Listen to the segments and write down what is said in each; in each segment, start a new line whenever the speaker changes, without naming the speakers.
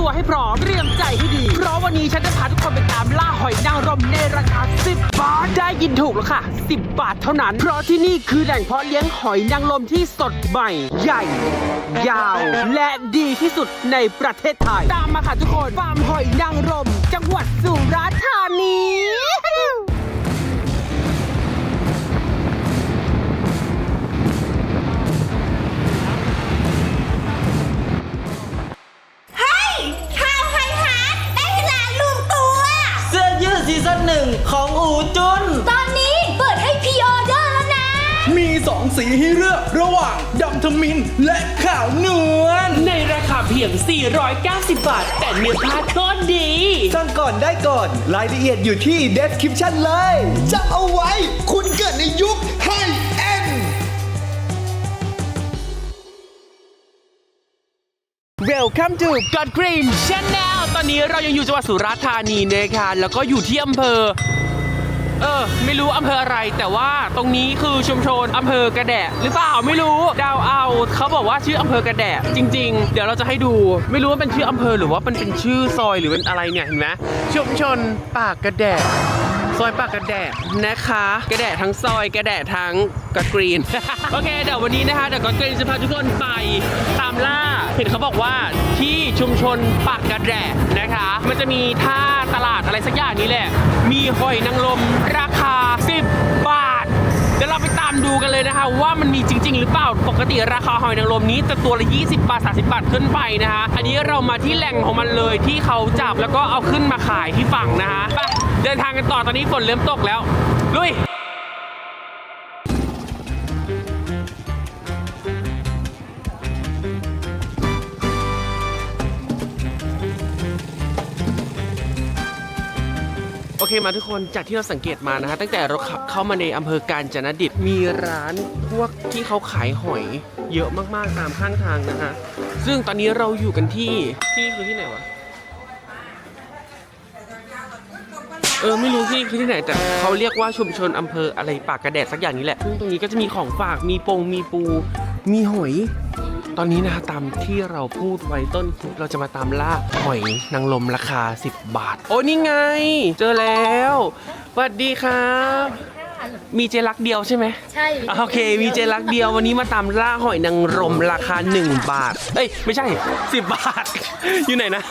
ตัวให้พร้อมเตรียมใจให้ดี เพราะวันนี้ฉันจะพาทุกคนไปตามล่าหอยนางรมในราคา 10 บาท ได้ยินถูกแล้วค่ะ 10 บาทเท่านั้น เพราะที่นี่คือแหล่งเพาะเลี้ยงหอยนางรมที่สดใหม่ ใหญ่ ยาว และดีที่สุดในประเทศไทย ตามมาค่ะทุกคนฟาร์มหอยนางรม จังหวัดสุราษฎร์ธานี
หนึ่งของอูจุน
ตอนนี้เปิดให้พรีออเดอร์แล้วนะ
มีสองสีให้เลือกระหว่างดำทมินและขาวนวล
ในราคาเพียง 490 บาท แต่เนื้อผ้าโคตรดี
สั่งก่อนได้ก่อน รายละเอียดอยู่ที่ description เลยจำเอาไว้ คุณเกิดในยุค
Welcome to God Green Channel ตอนนี้เรายังอยู่จังหวัดสุราษฎร์ธานีนะคะแล้วก็อยู่ที่อำเภอ เออ ไม่รู้อำเภออะไร แต่ว่าตรงนี้คือชุมชนอำเภอกระแดะ หรือเปล่าไม่รู้เดาวเอาเขาบอกว่าชื่ออำเภอกระแดะ จริง ๆ เดี๋ยวเราจะให้ดู ไม่รู้ว่าเป็นชื่ออำเภอหรือว่ามันเป็นชื่อซอยหรือเป็นอะไรเนี่ยเห็นไหมชุมชนปากกระแดะ ซอยปากกระแดะนะคะ กระแดะทั้งซอยกระแดะทั้งกระกรีน โอเคเดี๋ยววันนี้นะคะเดี๋ยวกระกรีนจะพาทุกคนไปตามล่า เห็นเขาบอกว่าที่ชุมชนปากกระแดะนะคะ มันจะมีท่าตลาดอะไรสักอย่างนี้แหละ มีหอยนางรมราคา 10 บาทเดี๋ยวเราไปตามดูกันเลยนะคะ ว่ามันมีจริง ๆ หรือเปล่าปกติราคาหอยนางรมนี้จะตัวละ 20 บาท 30 บาทขึ้นไปนะคะ อันนี้เรามาที่แหล่งของมันเลยที่เขาจับแล้วก็เอาขึ้นมาขายที่ฝั่งนะคะไป เดินทางกันต่อตอนนี้ฝนเริ่มตกแล้ว ลุยโอเคมาทุกคนจากที่เราสังเกตมานะฮะตั้งแต่เราขับเข้ามาในอำเภอกาญจนดิตมีร้านพวกที่เขาขายหอย เยอะมากๆตามข้างทางนะฮะซึ่งตอนนี้เราอยู่กันที่ที่คือที่ไหนวะ เออไม่รู้ที่คือที่ไหนแต่เขาเรียกว่าชุมชนอำเภออะไรปากกระแดดสักอย่างนี้แหละซึ่งตรงนี้ก็จะมีของฝากมีปงมีปู มีหอย ตอนนี้นะตามที่เราพูดไว้ต้นคลิปเราจะมาตามล่าหอยนางรมราคา 10 บาท โอ้นี่ไง เจอแล้วสวัสดีครับ มีเจลักเดียวใช่ไหม
ใช่
อะโอเค มีเจลักเดียววันนี้มาตามล่าหอยนางรมราคา 1 บาท เอ้ยไม่ใช่ 10 บาท อยู่ไหนนะ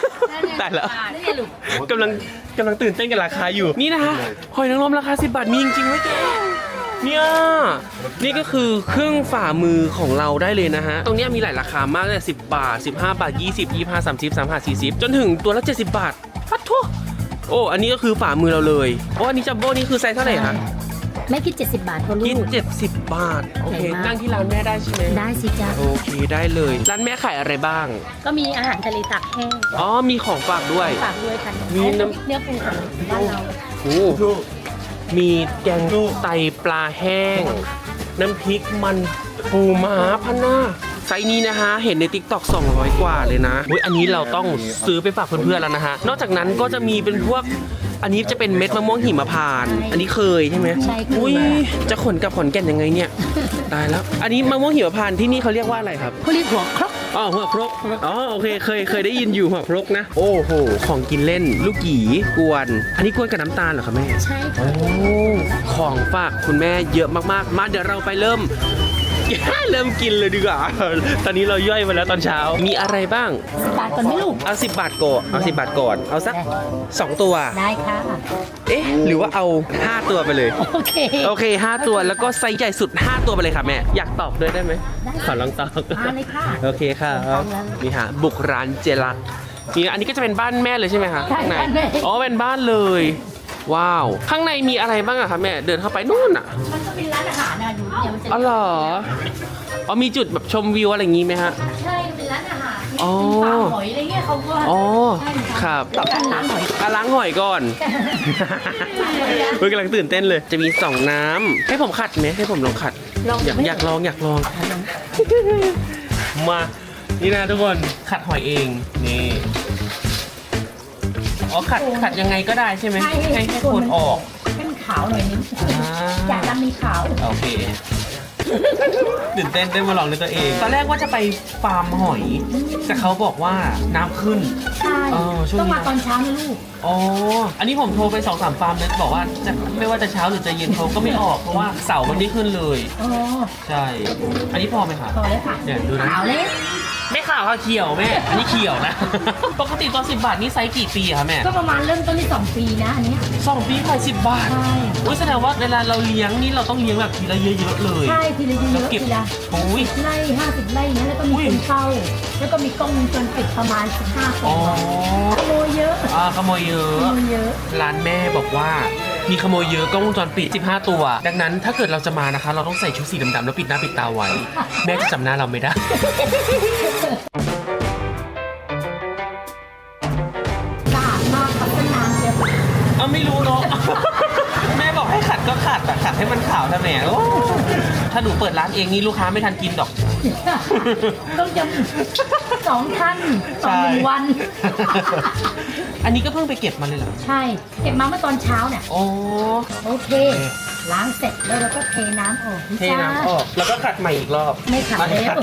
แต่ละ
นี่ไงลูก
กำลังกำลังตื่นเต้นกับราคาอยู่นี่นะฮะหอยนางรมราคา 10 บาทมีจริงๆไหมเจ๊เนี่ยนี่ก็คือครึ่งฝ่ามือของเราได้เลยนะฮะ ตรงเนี้ยมีหลายราคามากเลย10บาท 15 บาท 20 25 30 35 40 จนถึงตัวละ 70 บาทพัดทั่วโอ้ อันนี้ก็คือฝ่ามือเราเลย โอ้ อันนี้จัมโบ้นี่คือไซส์เท่าไหร่คะ
ไม่คิด 70 บาทคนลู
คิด
ก
70 บาท โอเค
ใหญ่มาก
นั่งที่ร้านแม่ได้ใช่ไหม
ได้สิจ้า
โอเคได้เลย ร้านแม่ขายอะไรบ้าง
ก็มีอาหารทะเลตากแห้ง
อ๋อ มีของฝากด้วย
ฝากด้วยค่ะ
มีน้ำ
เนื้อปูของบ้านเรา
โอ้มีแกงไตปลาแห้ง น้ำพริกมันปูม้าพันหน้าไซส์นี้นะฮะ เห็นใน t ิ k t o k 200 กว่าเลยนะอุ๊ยอันนี้เราต้องซื้อไปฝากเพื่อนๆแล้วนะฮะ นอกจากนั้นก็จะมีเป็นพวก อันนี้จะเป็นเม็ดมะม่วงหิมพานต์อันนี้เคยใช่ไหม
ใช่ค่ะ
อุ้ยจะขนกลับขอนแก่นยังไงเนี่ย ตายแล้ว อันนี้มะม่วงหิมพานต์ที่นี่เขาเรียกว่าอะไรครับ
เขาเรียกหัวครก
อ๋อหัวครกอ๋อโอเคเคยเคยได้ยินอยู่หัวครกนะ โอ้โห ของกินเล่น ลูกหยีกวน อันนี้กวนกับน้ำตาลเหรอครับแม่
ใช่
โอ้
ค่ะ
ของฝากคุณแม่เยอะมากๆ มาเดี๋ยวเราไปเริ่ม เริ่มกินเลยดีกว่า ตอนนี้เราย่อยมาแล้วตอนเช้า มีอะไรบ้าง
สิบบาทก่อนไหมลูก
เอา 10 บาทก่อนเอา10บาทก่อน เอาสัก 2 ตัว
ได้ค่ะ
เอ๊ะ หรือว่าเอา 5 ตัวไปเลย
โอเค
โอเค 5 ตัว แล้วก็ไซส์ใหญ่สุด 5 ตัวไปเลยค่ะแม่ อยากตอบด้วยได้ไหม
ได้
ขอลองตอบ
มาเลยค่ะ
โอเคค่ะ
ตามนั้น
นี่ฮะ บุกร้านเจลักนี่อันนี้ก็จะเป็นบ้านแม่เลยใช่ไหมคะ
ใช่
ข้างใน
บ้านแม่
อ๋อ เป็นบ้านเลย ว้าว ข้างในมีอะไรบ้างอะคะแม่ เดินเข้าไปนู่นอะ
มันก็เป็นร้านอาหารนะอยู่เดี๋ยวมันจะ
อ๋อเหรออ๋อมีจุดแบบชมวิวอะไรอย่างงี้ไหมฮะ
ใช่เป็นร้านอาหาร
อ๋อ
เป็นฟาร์มหอยอะไรเงี้ยเขาก็
อ๋อ
ใช่
ครับ
ต้องการล้างหอย
อะล้างหอยก่อน เฮ้ยกำลังตื่นเต้นเลย จะมีสองน้ำให้ผมขัดไหมให้ผมลองขัด
ลอง
อยากอยากลองอยากลอง มา นี่นะทุกคนขัดหอยเอง นี่ อ๋อขัดขัดยังไงก็ได้ใช่ไหม
ใช่
ให้ให้โคนออก
ให้มันขาวหน่อยนึง
อ่า
อยากดำมีขาว
โอเคตื่นเต้นได้มาลองด้วยตัวเอง ตอนแรกว่าจะไปฟาร์มหอย แต่เขาบอกว่าน้ำขึ้น
ใช่
เออช่วงนี้
ต้องมาตอนเช้านะลูก
อ๋อ อันนี้ผมโทรไปสองสามฟาร์มนะบอกว่าจะไม่ว่าจะเช้าหรือจะเย็นเขาก็ไม่ออกเพราะว่าเสาร์มันไม่ขึ้นเลย
อ๋อ
ใช่ อันนี้พอไหมครับ
พอแล้วค่ะ
เนี่ยดูนะ
ขาวเล็ก
ไม่ข่าวค่ะเขียวแม่ อันนี้เขียวนะ ปกติตอนสิบบาทนี่ไซส์กี่ปีอะคะแม่
ก็ประมาณเริ่มต้นที่สองปีนะอันเนี้ย
สองปีขายสิบบาท
ใช่
อุ้ยแสดงว่าเวลาเราเลี้ยงนี่เราต้องเลี้ยงแบบทีละเยอะๆเลย
ใช่ทีละเย
แล้ว
อะๆ
เก็บ
ทีละ
โอ้ย
ไร่ห้าสิบไร่เนี้ยแล้วก็มี
อุ้ย
คนเฝ้าแล้วก็มีกล้องวงจรปิดประมาณสิบห้าตั
อ๋อ
วขโมยเยอะ
อ่าขโมยเยอ
ขะโมยเยอะ
ร้านแม่บอกว่า มีขโมยเยอะกล้องวงจรปิด 15 ตัว ดังนั้นถ้าเกิดเราจะมานะคะ เราต้องใส่ชุดสีดำๆแล้วปิดหน้าปิดตาไว้ แม่จะจำหน้าเราไม่ได้
สะอาดมากพัฒนาเยอะ
เอาไม่รู้เนาะ แม่บอกให้ขัดก็ขัดแต่ขัดให้มันขาวทำไมอะโอ้ถ้าหนูเปิดร้านเองนี่ลูกค้าไม่ทันกินดอก
ต้องจำ สองท่านต่อหนึ่งวัน
อันนี้ก็เพิ่งไปเก็บมาเลยเหรอ
ใช่ เก็บมาเมื่อตอนเช้าเนี่ย
โอ้
โอเค ล้างเสร็จแล้วเราก็เทน้ำออก
เทน้ำออก แล้วก็ขัดใหม่อีกรอบ
ไม่ขัดแล้ว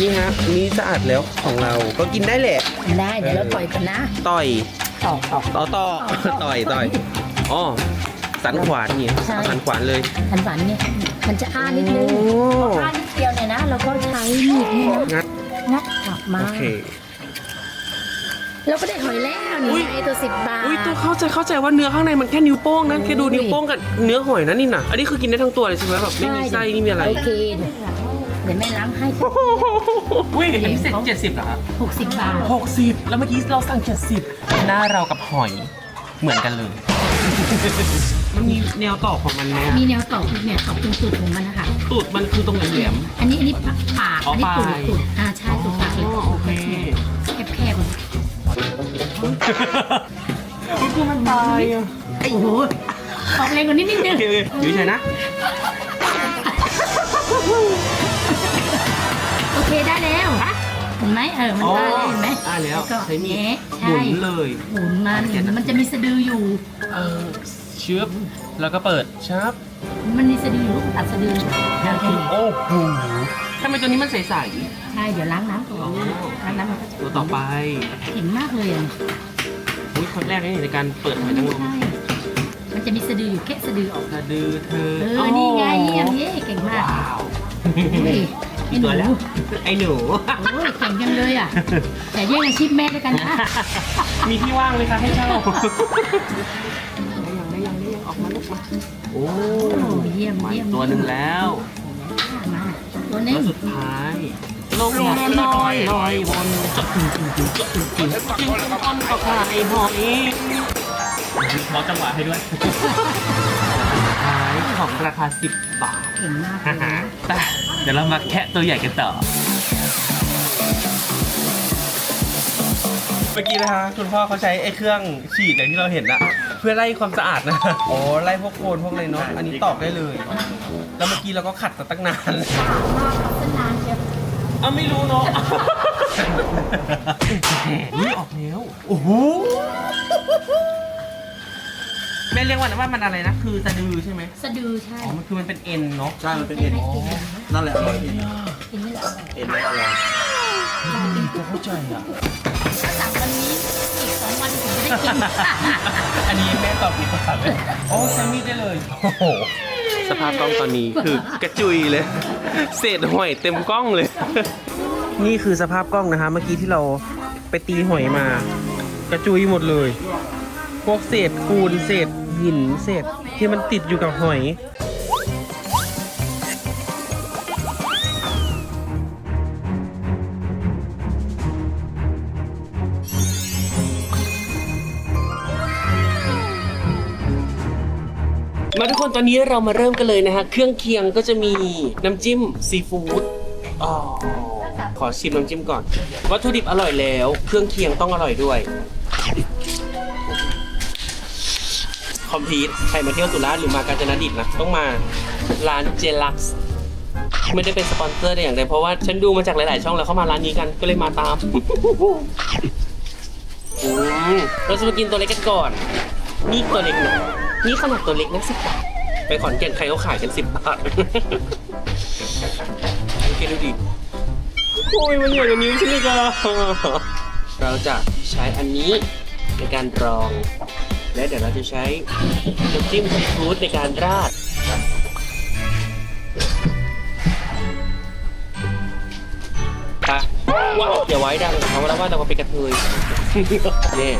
นี่ฮะอันนี้สะอาดแล้วของเรา ก็กินได้แหละ
ได้เดี๋ยวเราปล่อยกันนะ
ต่อย
ต่อต่อ
ต่อต่อ
ต่อ
ต่อยต่อยอ๋อสันขวานนี่
ใช่
สันขวานเลย
หันสันเนี่ยมันจะอ้านิดนึง
โอ้
พออ้านิดเดียวเนี่ยนะเราก็ใช้มีดนี่นะ
งัด
งัดกลับมา
โอเค
เราก็ได้หอยแล้ว
อุ๊ย
นี่ไงตัวสิบบาท
อุ้ยตัวเข้าใจเข้าใจว่าเนื้อข้างในมันแค่นิ้วโป้งนะแค่ดูนิ้วโป้งกับเนื้อหอยนะนี่นะอันนี้คือกินได้ทั้งตัวเลยใช่ไหมแบบไม่มีไส้นี่มีอะไร
โอเค เดี๋ยวแม่ล้างให้
อุ้ยอันนี้เสร็จเจ็ดสิบเหรอครับ
หกสิบบาท
หกสิบแล้วเมื่อกี้เราสั่งเจ็ดสิบหน้าเรากับหอยเหมือนกันเลย มันมีแนวต่อของมันไหมอะ
มีแนวตอกเนี่ยตอกตรงตูดของมันนะคะ
ตูดมันคือตรงแหลม
อันนี้อันนี้ปาก
อ๋อ
อันนี้ตูด
ปลาย
ตูดอ่าใช่ตูดปาก
ๆ
เลย
อ๋อโอเค
แคบแคบๆ
อุ๊ยคือมันตายอะ
โอ้โหออกแรงกว่านี้นิดนึง
โอเคโอเคอยู่เฉยๆนะ
โอเคได้แล้วเห็นไหมเออ มันได้แล้วเห็นไหม
ได้แล้ว
ก็
ใช้มีด
แงะ
หมุ
ใช่
นเลย
หมุนมันมันจะมีสะดืออยู่
เออเชือบแล้วก็เปิดชับ
มันมีสะดืออยู่ลูกตัดสะดือโอเค
โอ้โหทำไมตัวนี้มันใส
ใช่เดี๋ยวล้างน้ำก่อนล้างน้ำมันก็จะ
ๆตัวต่อไป
เห็นมากเลยอะ
อุ้ยครั้งแรกนี่ในการเปิดหอยนางรม
ใช่มันจะมีสะดืออยู่แค่สะดือออก
สะดือเธอ
เออนี่ไงเยี่ยมเย่เก่งมาก
ว้าว
อุ้ยไอ้หนู
ตัวแล้วไอ้หนู
โอ้ยเก่งกันเลยอะ แต่แย่งอาชีพแม่ด้วยกันนะ
มีที่ว่างไหมคะให้เช่าได้ยังได้ยังได้ยังออกมาลูกมาโอ้
โอ้เยี่ยม
มา
เยี่ยม
ตัวหนึ่งแล้ว
มาตัวนี้
แล้วสุดท้าย ลงมาลอยลอยวนจะถึงถึงถึงจะถึงถึงจึงต้นก็ขายหอยขอจังหวะให้ด้วยขายของราคา 10 บาท
เก่งมากเลยนะ
แต่เดี๋ยวเรามาแคะตัวใหญ่กันต่อเมื่อกี้นะคะคุณพ่อเขาใช้ไอ้เครื่องฉีดอย่างที่เราเห็นอะเพื่อไล่ความสะอาดนะโอ้ไล่พวกโคลนพวกอะไรเนาะอันนี้ตอกได้เลย แล้วเมื่อกี้เราก็ขัดตั้งนาน
พัฒนาเยอะ
อ้าไม่รู้เนาะนี่ออกแล้ว โอ้โหแม่เรียกว่าว่ามันอะไรนะ คือสะดือใช่ไหม
สะดือใช่
อ๋อ มันคือมันเป็นเอ็นเนาะ
ใช่มันเป็นเอ็นนั่นแหละอร่อยเอ็น
กินไม่หลับ
เอ็นแล้วอร่อย
ตัวเข้าใจอะ
สั่งวันนี้อีกสองวันถึงจะได้กิน
อันนี้แม่ตอบผิดภาษาเลยโอ้ใช้มีดได้เลย โอ้โห สภาพกล้องตอนนี้คือกระจุยเลย เศษหอยเต็มกล้องเลย นี่คือสภาพกล้องนะคะ เมื่อกี้ที่เราไปตีหอยมา กระจุยหมดเลย พวกเศษปูนเศษหินเศษที่มันติดอยู่กับหอย มาทุกคนตอนนี้เรามาเริ่มกันเลยนะฮะ เครื่องเคียงก็จะมีน้ำจิ้มซีฟู้ดอ๋อขอชิมน้ำจิ้มก่อน วัตถุดิบอร่อยแล้ว เครื่องเคียงต้องอร่อยด้วย คอมพีทใครมาเที่ยวสุราษฎร์หรือมากาญจนดิตนะ ต้องมาร้านเจลักซ์ไม่ได้เป็นสปอนเซอร์แต่อย่างใดเพราะว่าฉันดูมาจากหลาย ๆ ช่องแล้วเข้ามาร้านนี้กันก็เลยมาตามเราจะมากินตัวเล็กกันก่อน นี่ตัวเล็กนะ นี่ขนาดตัวเล็กนะสิบบาทไปขอนแก่นใครเขาขายกันสิบบาทโอเคดูดิโอ้ยมันใหญ่กว่านิ้วฉันอีกอะเราจะใช้อันนี้ในการรอง และเดี๋ยวเราจะใช้น้ำจิ้มซีฟู้ดในการราดปะว้าวอย่าไว้ดังเขาแล้วว่าเราเป็นกระเทยเย่ย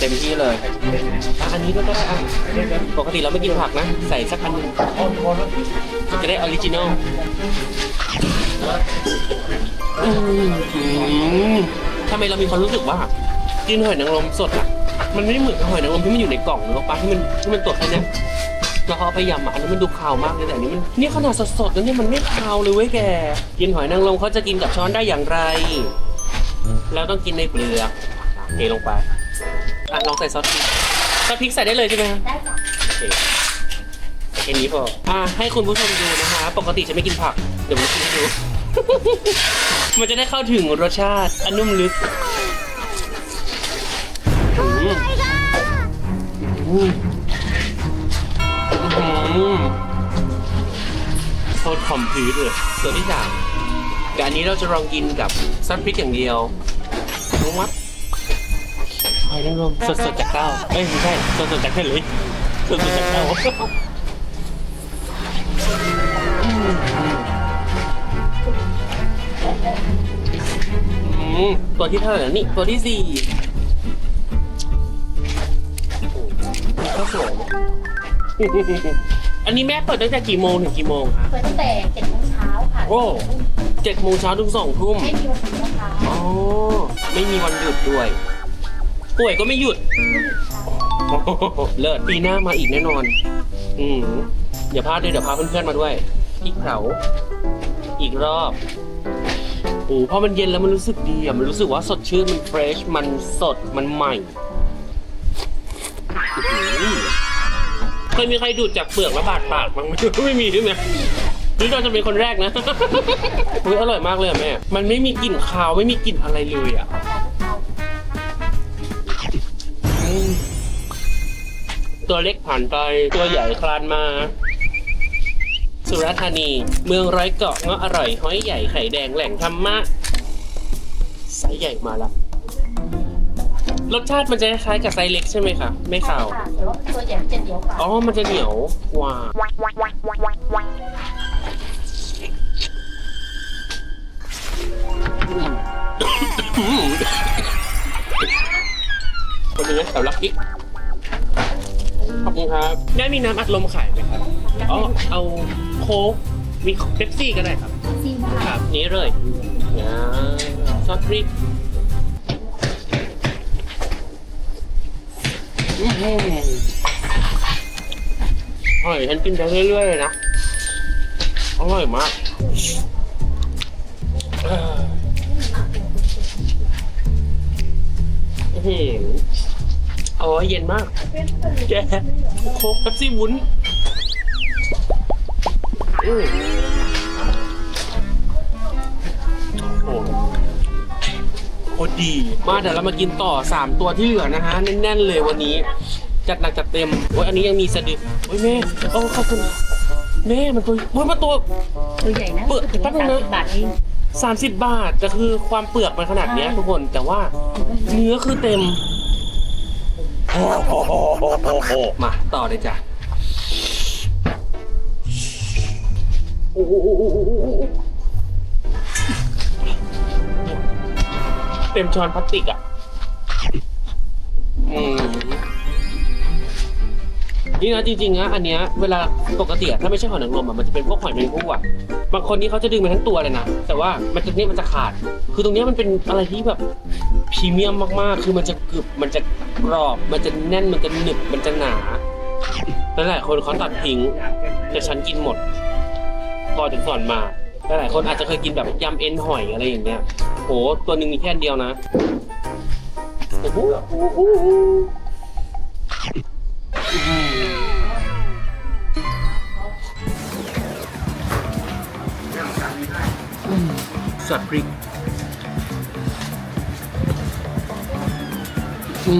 เต็มที่เลยอะอันนี้ก็ได้อะปกติเราไม่กินผักนะ ใส่สักอันหนึงจะได้ออริจินอลอืมทำไมเรามีความรู้สึกว่ากินหอยนางรมสดอะ มันไม่เหมือนกับหอยนางรมที่มันอยู่ในกล่องหรือปะที่มันที่มันตัวแค่เนี้ยแล้วเขาเอาไปยำอะอันนั้นมันดูคาวมากเลยแต่อันนี้มันนี่ขนาดสดๆแล้วเนี่ยมันไม่คาวเลยเว้ยแก กินหอยนางรมเขาจะกินกับช้อนได้อย่างไร เราต้องกินในเปลือกเทลงไป อะลองใส่ซอสพริกซอสพริกใส่ได้เลยใช่ไหมคะ
ได้จ้ะ
โอเคแค่นี้พออะให้คุณผู้ชมดูนะคะ ปกติจะไม่กินผัก เดี๋ยวผมกินให้ดู มันจะได้เข้าถึงรสชาติอันนุ่มลึกอืมอืมอืมโคตรคอมพลีทเลยตัวที่สามแต่อันนี้เราจะลองกินกับซอสพริกอย่างเดียวรู้มั ดหอยนางรมสดๆจากเต้าเอ้ยไม่ใช่สดๆจากทะเลสดๆจากเต้าอืมตัวที่เท่าไหร่แล้วนี่ตัวที่สี่โอ้ก็สวยอันนี้แม่เปิดตั้งแต่กี่โมงถึงกี่โมงคะ
เปิดตั้งแต่เจ็ดโมงเช้าค่ะ
โอ้เจ็ดโมงเช้าถึงสองทุ่ม
ไม่มีวันหยุดนะคะ
อ๋อไม่มีวันหยุดด้วย ป่วยก็ไม่หยุด เลิศปีหน้ามาอีกแน่นอน อืมอย่าพลาดด้วยเดี๋ยวพาเพื่อนๆมาด้วย อีกเผาอีกรอบโอ้พอมันเย็นแล้วมันรู้สึกดีอะมันรู้สึกว่าสดชื่นมันเฟรชมันสดมันใหม่เคยมีใครดูดจากเปลือกแล้วบาดปากมั้งไม่มีใช่ไหมนี่เราจะเป็นคนแรกนะอุ้ยอร่อยมากเลยอะแม่ มันไม่มีกลิ่นคาวไม่มีกลิ่นอะไรเลยอะ ตัวเล็กผ่านไป ตัวใหญ่คลานมา สุราษฎร์ธานี เมืองร้อยเกาะเงาะอร่อยห้อยใหญ่ไข่แดงแหล่งธรรมะไซส์ใหญ่มาละรสชาติมันจะคล้ายๆกับไซส์เล็กใช่ไหมคะไม่ขาว
ค่ะแต่ว่าตัวใหญ่จะเหนียวกว่า
อ๋อมันจะเหนียวกว่าคนนึงนะสำหรับกิ๊ก ขอบคุณครับได้มีน้ำอัดลมขายไหมครับอ๋อเอาโค้กมีเป๊ปซี่ก็ได้ครับ
ซีนะคะ
ครับนี้เลยนะซอสพริกอื้อหืออร่อยฉันกินไปเรื่อยๆเลยนะอร่อยมากเอ่ออื้อหือเอาไว้เย็นมาก แกโค้กเป๊ปซี่วุ้นอืมโอ้โหโคตรดี มาเดี๋ยวเรามากินต่อ 3 ตัวที่เหลือนะฮะ แน่นๆเลยวันนี้ จัดหนักจัดเต็ม โอ้ยอันนี้ยังมีสะดึกโอ้ยแม่โอ้ขอบคุณแม่มันตัวโอ้ยมาตัว
ตัวใหญ่นะ
เปิด
ถึง
แป๊บนึ
สาม
งนะ
สิบบาทเอง
30 บาทแต่คือความเปลือกมันขนาดเนี้ยทุกคนแต่ว่าเนื้อคือเต็ม มาต่อเลยจ้ะโอ้โหเต็มช้อนพลาสติกอะอืมนี่นะจริงๆนะอันเนี้ยเวลาปกติอะถ้าไม่ใช่หอยนางรมอะมันจะเป็นพวกหอยแมงภู่อะบางคนนี่เขาจะดึงมาทั้งตัวเลยนะแต่ว่ามันจะเนี่ยมันจะขาด คือตรงเนี้ยมันเป็นอะไรที่แบบพรีเมียมมากๆ คือมันจะกรึบมันจะ กรอบ มันจะแน่น มันจะหนึบ มันจะหนาแล้วหลายคนเขาตัดทิ้งแต่ฉันกินหมดก่อนถึงสอนมาแล้วหลายคนอาจจะเคยกินแบบยำเอ็นหอยอะไรอย่างเงี้ย โห ตัวหนึ่งมีแค่เดียวนะโอ้โหสับพริก อื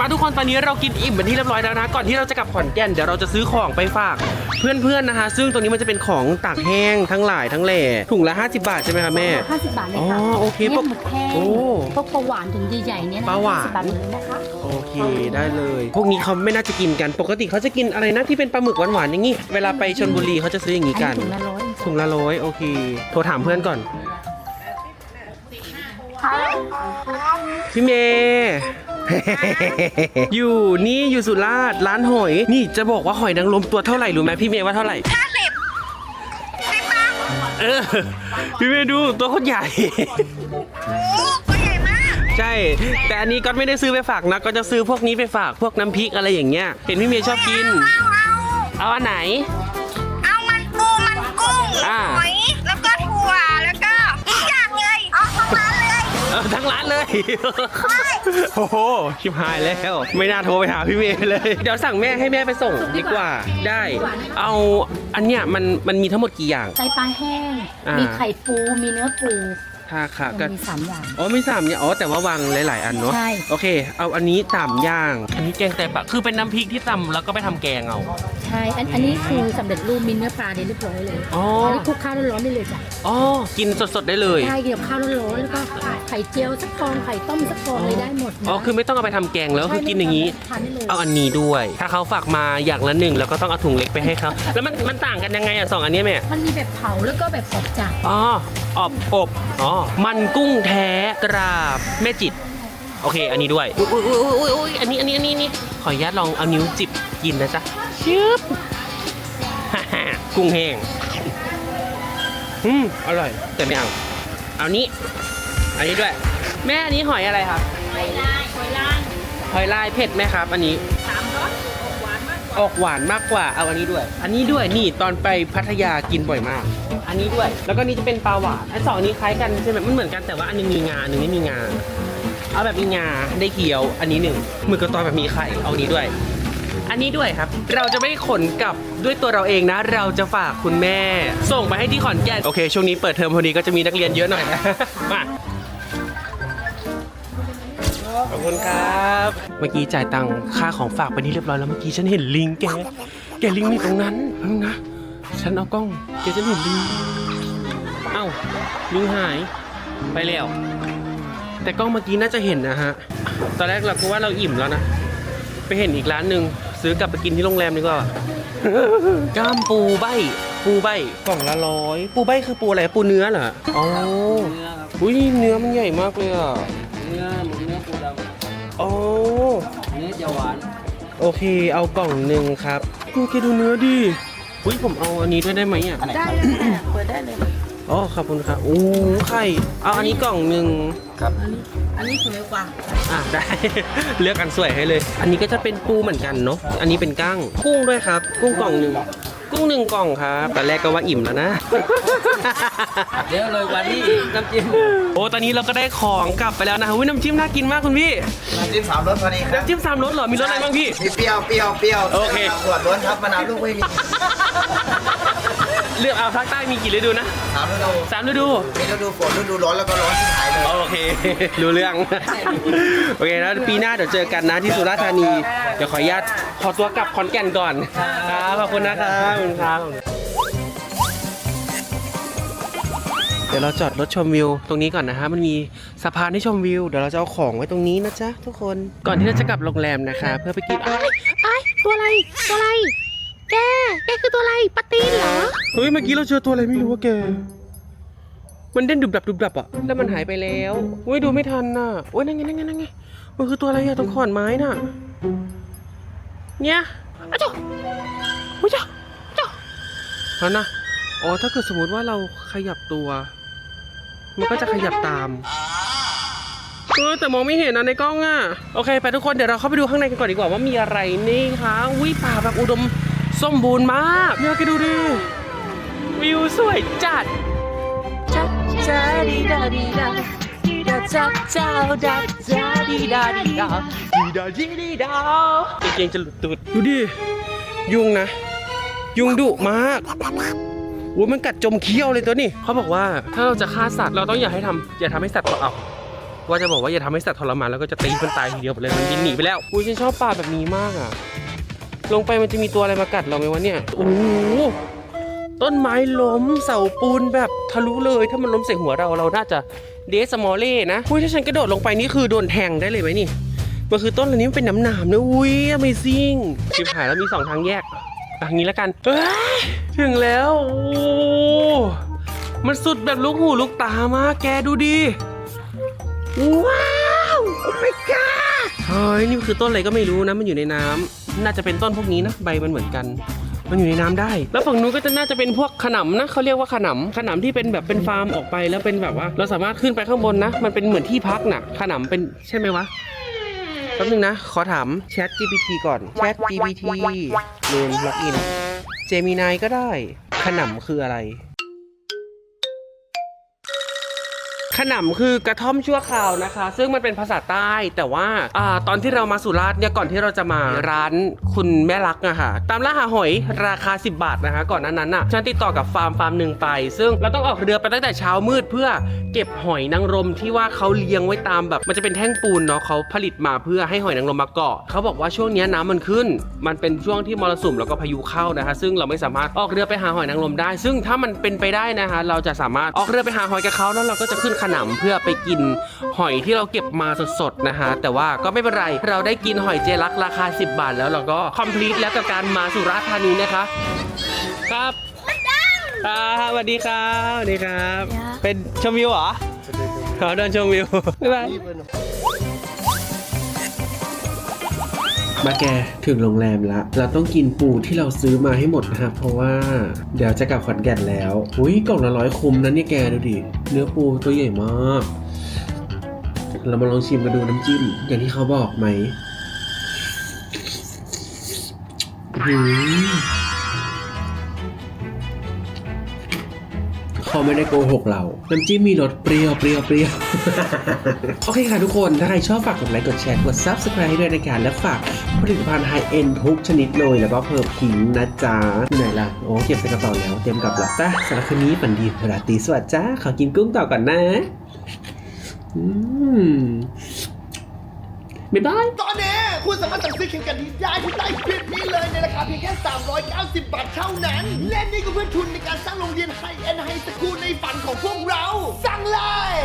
มาทุกคนตอนนี้เรากินอิ่มเป็นที่เรียบร้อยแล้วนะ ก่อนที่เราจะกลับขอนแก่นเดี๋ยวเราจะซื้อของไปฝาก เพื่อนๆนะคะ ซึ่งตรงนี้มันจะเป็นของตากแห้งทั้งหลายทั้งแหล่ถุงละ 50 บาทใช่ไหมคะแม่
50 บาทเลยค่ะ
อ๋อโอเค
เนี่ยหมึกแห้ง
โอ้
พวกปลาหวานถึงใหญ่ๆเนี่ยนะ
ปลาหวาน
50บาทเลยนะคะ
โอเคได้เลย พวกนี้เขาไม่น่าจะกินกัน ปกติเขาจะกินอะไรนะที่เป็นปลาหมึกหวานๆอย่างนี้ เวลาไปชลบุรีเขาจะซื้ออย่างนี้กัน
อัถุงละร้อย
ถุงละร้อยโอเค โทรถามเพื่อนก่อนพี่เมย์ อยู่นี่อยู่สุราษฎร์ร้านหอย นี่จะบอกว่าหอยนางรมตัวเท่าไหร่รู้ไหมพี่เมย์ว่าเท่าไหร่
ห้าสิบสิบบาท
เออพี่เมย์ดูตัวโคตรใหญ่
โอ้ตัวใหญ่มาก
ใช่ แต่อันนี้ก็ไม่ได้ซื้อไปฝากนะก็จะซื้อพวกนี้ไปฝากพวกน้ำพริกอะไรอย่างเงี้ยเห็นพี่เมย์ชอบกิน
เอาเอา
เอาอันไหน
เอามันปูมันกุ้ง
อ่า
หอยแล้วก็ถั่วแล้วก็ทุกอย่างเลยเอาเข้ามาเลย
เออทั้งร้านเลย โอ้โหชิบหายแล้ว ไม่น่าโทรไปหาพี่เมย์เลย เดี๋ยวสั่งแม่ให้แม่ไปส่งดีกว่าได้ เอาอันเนี้ยมันมันมีทั้งหมดกี่อย่าง
ไตปลาแห้ง
อ่ามี
มีไข่ปู มีเนื้อปู
ค่ะค่ะก็
มีสามอย่าง
อ๋อไม่สามเนี่ยอ๋อแต่ว่าวางหลาย ๆ อันเนาะ
ใช่
โอเค เอาอันนี้สามอย่างอันนี้แกงแต่ปะคือเป็นน้ำพริกที่ตำแล้วก็ไปทำแกงเอา
ใช่อันอันนี้คือสำเร็จรูปมีเนื้อปลาเรียบร้อยเลย
อ๋อ
อั นนี้คลุกข้าวร้อนๆได้เลยจ้ะ
อ๋อกินสด ๆ ได้เลย
ใช่กินกับข้าวร้อนๆแล้วก็ไข่เจียวสักฟองไข่ต้มสักฟองเลยได้หมดนะ
อ๋อคือไม่ต้องเอาไปทำแกงแล้วคือกินอย่างนี้
ทานได้เลย
เอาอันนี้ด้วย ถ้าเขาฝากมาอย่างละหนึ่งแล้วก็ต้องเอาถุงเล็กไปให้เขาแล้วมันมันต่างกันยังไงอะสองอันเนี้ยแม่
มันมีแบบเผาแล้วก็แบบอบจ้ะ
อ๋ออบอบอ๋อมันกุ้งแท้ตราบแม่จิต โอเค อันนี้ด้วยอุ้ยอุ้ยอุ้ยอุ้ยอุ้ยอันนี้อันนี้อันนี้นี่ขออนุญาตลองเอานิ้วจิบกินนะจ๊ะชึบฮ่าฮ่ากุ้งแห้งอืมอร่อย แต่ไม่เอา เอานี้ อันนี้ด้วย แม่อันนี้หอยอะไรครับหอยลายหอยลายหอยลายเผ็ดไหมครับ อันนี้ ออกหวานมากกว่าเอาอันนี้ด้วย อันนี้ด้วยนี่ตอนไปพัทยากินบ่อยมาก อันนี้ด้วย แล้วก็นี่จะเป็นปลาหวานไอ้สองอันนี้คล้ายกันใช่ไหมมันเหมือนกันแต่ว่าอันหนึงมีงาอันหนึงไม่มีงาเอาแบบมีงาได้เคี้ยว อันนี้หนึ่งหมือกระตอยแบบมีไข่เอาอันนี้ด้วย อันนี้ด้วยครับ เราจะไม่ได้ขนกลับด้วยตัวเราเองนะ เราจะฝากคุณแม่ ส่งไปให้ที่ขอนแก่นโอเคช่วงนี้เปิดเทอมพอดีก็จะมีนักเรียนเยอะหน่อยนะมาข อบคุณครับ เมื่อกี้จ่ายตังค่าของฝากไปนี่เรียบร้อยแล้วเมื่อกี้ฉันเห็นลิงแก แกลิงนี่ตรงนั้นแป๊บนึงนะ ฉันเอากล้องแกจะเห็นลิง เอ้าลิงหายไปแล้ว แต่กล้องเมื่อกี้น่าจะเห็นนะฮะ ตอนแรกเราก็ว่าเราอิ่มแล้วนะ ไปเห็นอีกร้านหนึ่งซื้อกลับไปกินที่โรงแรมดีกว่า กล้ามปูใบ ปูใบกล่องละร้อย ปูใบคือปูอะไร ปูเนื้อเหรอ อ๋อ
เนื้อครับ
อุ้ยเนื้อมันใหญ่มากเลยอะ
เนื้อหมูเนื้อปูด
อ๋อำ
เนื้อจะหวาน
โอเค เอากล่องหนึ่งครับดูแกดูเนื้อดิอุ้ยผมเอาอันนี้ด้วยได้ไหมอะ
ได้เลยค่ะเปิดได้เลย
อ๋อขอบคุณครับโอ้ไข่เอาอันนี้กล่องหนึ่ง
ครับ
อันนี้สวยกว่า
อะได้ เลือกอันสวยให้เลย อันนี้ก็จะเป็นปูเหมือนกันเนาะอันนี้เป็นกั้งกุ้งด้วยครับ กุ้งกล่องหนึ่ง กุ้งหนึ่งกล่องครับตอนแรกก็ว่าอิ่มแล้วนะ
เดี๋ยวเลยวันนี้อีกน้ำจิ้ม
โอ้ตอนนี้เราก็ได้ของกลับไปแล้วนะอุ้ยน้ำจิ้มน่ากินมากคุณพี่
น้ำจิ้มสามรสพอดีครับ
น้ำจิ้มสามรสเหรอมีรสอะไรบ้างพี่
มีเปรี้ยวเปรี้ยวเปรี้ยว
โอเค
มะนาวขวดล้วนครับมะนาวลูกไม่มี
เลือกเอาภาคใต้มีกี่ฤดูนะ
สามฤดู
สามฤดู
มีฤดูฝนฤดูร้อนแล้วก็ร้อนที่หายเลย
โอเค รู้เรื่อง โอเคแล้วปีหน้าเดี๋ยวเจอกันนะที่สุราษฎร์ธานี เดี๋ยวขออนุญาตขอตัวกลับขอนแก่นก่อน ครับ ขอบคุณนะครับขอบคุณครับเดี๋ยวเราจอดรถชมวิวตรงนี้ก่อนนะฮะ มันมีสะพานให้ชมวิว เดี๋ยวเราจะเอาของไว้ตรงนี้นะจ๊ะทุกคน ก่อนที่เราจะกลับโรงแรมนะคะ เพื่อไปกิน
ไอ้ตัวอะไร ตัวอะไร แก แกคือตัวอะไรปลาตีนเหรอ
เฮ้ยเมื่อกี้เราเจอตัวอะไรไม่รู้ว่าแก มันเด่นดุบดับดุบดับอะแล้วมันหายไปแล้วเฮ้ยดูไม่ทันน่ะโอ้ยนั่นไงนั่นไงนั่นไงมันคือตัวอะไรอะตรงขอนไม้น่ะ เนี่ยอะจ๊ะโอ้ยจ๊ะจ๊ะนั่นนะอ๋อถ้าเกิดสมมติว่าเราขยับตัว มันก็จะขยับตามเออแต่มองไม่เห็นนะในกล้องอะโอเค ไปทุกคนเดี๋ยวเราเข้าไปดูข้างในกันก่อนดีกว่าว่ามีอะไรนี่คะวิป่าแบบอุดม สมบูรณ์มากเนี่ยแกดูดิ วิวสวยจัดจัดจ้าดีดาดีดาดีดาจัดเจ้าดัดจ้าดีดาดีดาดีดาดีดีดาเก่งๆจะหลุดตูดดูดิ ยุงนะ ยุงดุมากโอ้ยมันกัดจมเขี้ยวเลยตัวนี้เขาบอกว่าถ้าเราจะฆ่าสัตว์เราต้องอย่าให้ทำอย่าทำให้สัตว์ตกเอาว่าจะบอกว่าอย่าทำให้สัตว์ทรมานแล้วก็จะตีมันตายทีเดียวไปเลยมันบินหนีไปแล้วอุ้ยฉันชอบป่าแบบนี้มากอะ ลงไปมันจะมีตัวอะไรมากัดเราไหมวะเนี่ยโอ้โหต้นไม้ล้มเสาปูนแบบทะลุเลย ถ้ามันล้มใส่หัวเราเราน่าจะเดสมอลเล่นะอุ้ยถ้าฉันกระโดดลงไปนี่คือโดนแทงได้เลยไหมนี่มันคือต้นอะไรนี้มันเป็นน้ำหนามนะอุ้ย Amazing ชิบหายแล้วมีสองทางแยกอะงี้แล้วกันเอ้ยถึงแล้วโอ้มันสุดแบบลูกหูลูกตามากแกดูดิว้าวโอ้ my god เฮ้ยนี่คือต้นอะไรก็ไม่รู้นะมันอยู่ในน้ำ น่าจะเป็นต้นพวกนี้นะใบมันเหมือนกัน มันอยู่ในน้ำได้ แล้วฝั่งนู้นก็จะน่าจะเป็นพวกขนำนะเขาเรียกว่าขนำขนำที่เป็นแบบเป็นฟาร์มออกไปแล้วเป็นแบบว่า เราสามารถขึ้นไปข้างบนนะ มันเป็นเหมือนที่พักน่ะขนำเป็นใช่ไหมวะแป๊บนึงนะ ขอถาม Chat GPT ก่อน Chat GPT ลืมล็อกอิน Gemini ก็ได้ ขนำคืออะไร ขนำคือกระท่อมชั่วคราวนะคะ ซึ่งมันเป็นภาษาใต้แต่ว่าอาตอนที่เรามาสุราษฎร์เนี่ยก่อนที่เราจะมาร้านคุณแม่รักอะค่ะตามล่าหาหอยราคา 10 บาทนะคะ ก่อนหนั้นนั้นอะฉันติดต่อกับฟาร์มฟาร์มหนึ่งไป ซึ่งเราต้องออกเรือไปตั้งแต่เช้ามืดเพื่อเก็บหอยนางรมที่ว่าเขาเลี้ยงไว้ตามแบบ มันจะเป็นแท่งปูนเนาะเขาผลิตมาเพื่อให้หอยนางรมมาเกาะเขาบอกว่าช่วงเนี้ยน้ำมันขึ้น มันเป็นช่วงที่มรสุมแล้วก็พายุเข้านะคะ ซึ่งเราไม่สามารถออกเรือไปหาหอยนางรมได้ ซึ่งถ้ามันเป็นไปได้นะคะ เราจะสามารถออกเรือไปหาหอยกับเขาแล้วเราก็จะขึ้นขนำเพื่อไปกินหอยที่เราเก็บมาสดๆนะคะแต่ว่าก็ไม่เป็นไรเราได้กินหอยเจลักราคา 10 บาทแล้วเราก็คอมพลีทแล้วกับการมาสุราษฎร์ธานีนะคะ ครับอ่าสวัสดีครับสวัสดีครับ เป็นชมวิวเหรอขอเดินชมวิวบ๊ายบาย มาแกถึงโรงแรมแล้วเราต้องกินปูที่เราซื้อมาให้หมดนะครับ เพราะว่าเดี๋ยวจะกลับขอนแก่นแล้วอุ้ยกล่องละร้อยคุ้มนะเนี่ยแกดูดิ เนื้อปูตัวใหญ่มาก เรามาลองชิมกันดูน้ำจิ้ม อย่างที่เขาบอกไหมอื้อ เขาไม่ได้โกหกเรา น้ำจิ้มมีรสเปรี้ยวเปรี้ยวเปรี้ยวโอเคค่ะทุกคน ถ้าใครชอบฝากกดไลค์กดแชร์กด Subscribe ให้ด้วยในะครับและฝากผลิตภัณฑ์ไฮเอ็นทุกชนิดเลยแล้วก็เพิ่มพิงนะจ๊ะไหนล่ะ โอ้เก็บใส่กระเป๋าแล้วเตรียมกลับละจ้ะสำหรับคืนนี้ฝันดีราตรีสวัสดิ์จ้าขอกินกุ้งต่อก่อนนะ อืม ไม่ได้
ตอนนี้คุณสามารถสั่งซื้อเข็มกัดนี้ได้ที่ใต้คลิปนี้เลยในราคาเพียงแค่ 390 บาทเท่านั้น และนี่ก็เพื่อทุนในการสร้างโรงเรียนไฮเอ็นไฮสคูลในฝันของพวกเรา สั่งเลย